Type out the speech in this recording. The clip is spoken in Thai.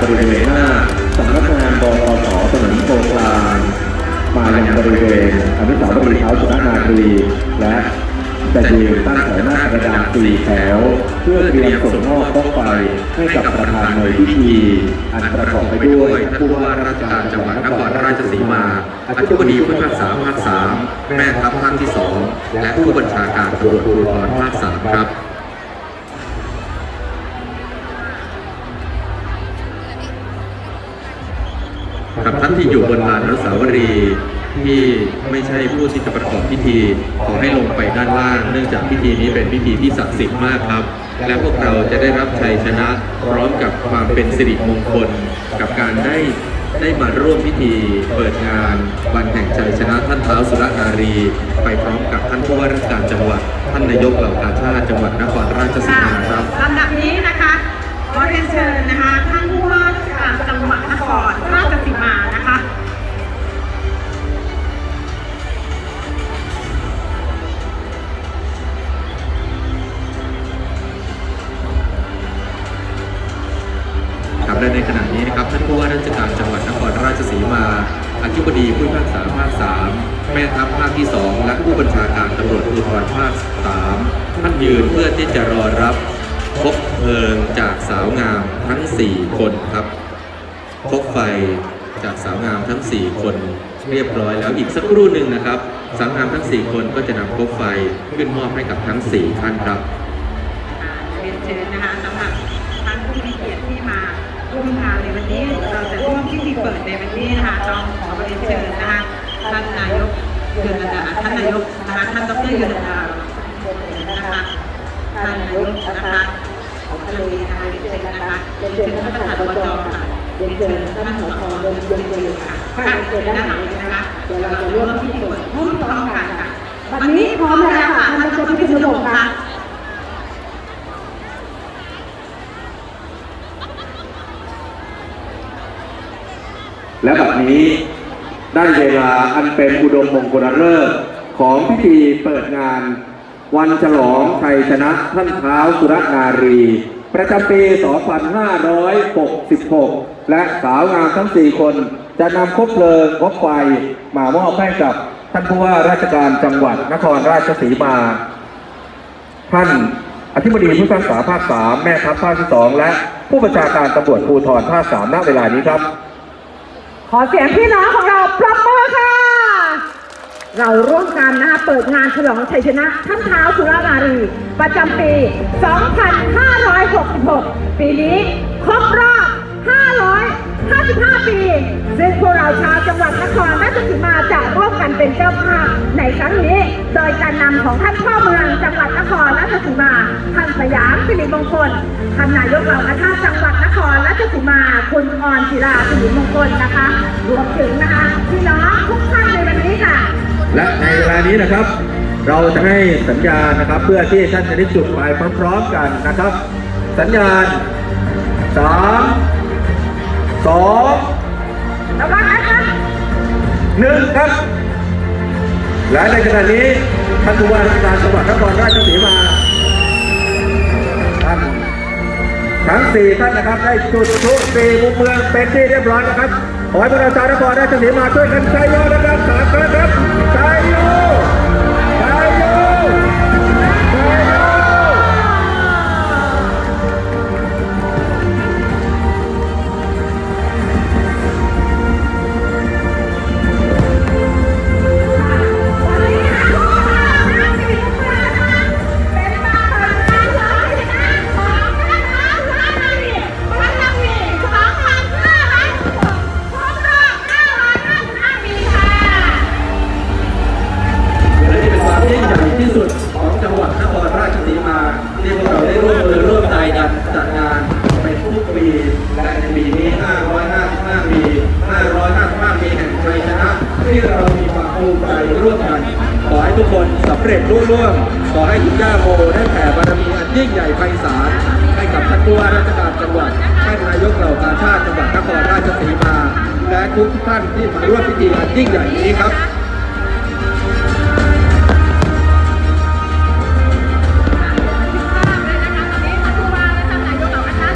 บริเวณหน้าสำนักงานบกสถนนโพกลางมายังบริเวณอนุสาวรีย์เท้าสุรนารีและจะยืนตั้งแถวหน้ากระดานสี่แถว เพื่อเตรียมส่งมอบพกไปให้กับประธานในพิธีอันประกอบไปด้วยผู้ว่าราชการจังหวัดนครราชสีมาอธิบดีผู้พิพากษาภาคสามแม่ทัพภาคที่สองและผู้บัญชาการตำรวจภูธรภาคสามครับ ที่อยู่บนลานอนุสาวรีย์ที่ไม่ใช่ผู้ที่จะประกอบพิธี ขอให้ลงไปด้านล่าง เนื่องจากพิธีนี้เป็นพิธีที่ศักดิ์สิทธิ์มากครับ และพวกเราจะได้รับชัยชนะพร้อมกับความเป็นสิริมงคล กับการได้ได้มาร่วมพิธีเปิดงานวันแห่งชัยชนะท่านเท้าสุรนารี ไปพร้อมกับท่านผู้ว่าราชการจังหวัด ท่านนายกเหล่ากาชาติจังหวัดนครราชสีมา และในขณะนี้นะครับท่านผู้ว่าราชการจังหวัดนครราชสีมาอธิบดีผู้พิพากษาภาคสามแม่ทัพภาคที่สองและผู้บัญชาการตำรวจภูธรภาคสามท่านยืนเพื่อที่จะรอรับพบเพลิงจากสาวงามทั้ง 4 คนครับพบไฟจากสาวงามทั้ง 4 คนเรียบร้อยแล้วอีกสักครู่หนึ่งนะครับสาวงามทั้ง 4 คนก็จะนำพบไฟขึ้นมอบให้กับทั้ง 4 ท่านครับเรียนเชิญนะคะ นี้เราจะร่วมพิธีเปิดในวันนี้นะคะต้องขอเรียนเชิญนะคะท่านนายกยือนดาท่านนายกนะคะท่านดรยือนดานะคะท่านนายกนะคะของทะเลนะคะเรียนเชิญนะคะเรียนเชิญท่านประธานอบจค่ะเรียนเชิญท่านสสเรียนเชิญเลยค่ะค่ะเรียนเชิญด้านหลังนะคะเดี๋ยวเราจะร่วมพิธีเปิดร่วมพร้อมกันค่ะวันนี้พร้อมแล้วค่ะท่านดรพิสุทธิ์ค่ะ และบัดนี้ได้เวลาอันเป็นอุดมมงคลฤกษ์ของพิธีเปิดงาน วันฉลองชัยชนะท่านเท้าวสุรนารี ประจำปี 2566 และสาวงามทั้ง 4 คน จะนำคบเพลิงคบไฟมามอบให้กับท่านผู้ว่าราชการจังหวัดนครราชสีมา ท่านอธิบดีผู้พิพากษาภาคสามแม่ทัพภาคที่สองและผู้บัญชาการตำรวจภูธรภาคสามณเวลานี้ครับ ขอเสียงพี่น้องของเราปรบมือค่ะ เราร่วมกันนะคะเปิดงานฉลองชัยชนะท่านเท้าวสุรนารี ประจำปี 2566 ปีนี้ครบรอบ ซึ่งพวชาวจังหวัดนครราชสีมาจะร่วมกันเป็นเจ้าภาพในครั้งนี้ โดยการนำของท่านพ่อเมืองจังหวัดนครราชสีมาท่านสยามสิริมงคลท่านนายกเหล่ากาชาจังหวัดนครราชสีมาคุณออนศิลาสิริมงคลนะคะรวมถึงนะคะพี่น้องทุกท่านในวันนี้ค่ะ และในเวลานี้นะครับ เราจะให้สัญญาณนะครับ เพื่อที่ท่านจะได้จุดไฟพร้อมๆกันนะครับ สัญญาณสามสอง ระวังนะคะหนึ่งครับ และในขณะนี้ท่านผู้ว่าราชการจังหวัดนครราชสีมาท่านทั้งสี่ท่านนะครับได้จุดชุดสี่มุมเมืองเป็นที่เรียบร้อยนะครับขอให้ประชาชนนครราชสีมาช่วยกันใช้โยนะครับสามครั้งครับใช้โยใทุกคนสำเร็จรุ่ร่วงขอให้คุณย่าโมได้แผ่บารมีอันยิ่งใหญ่ไพศาลให้กับท่านผู้ว่าราชการจังหวัดท่านนายกเหล่ากาชาติจังหวัดนครราชสีมา และทุกท่านที่มาร่วมพิธีอันยิ่งใหญ่นี้ครับ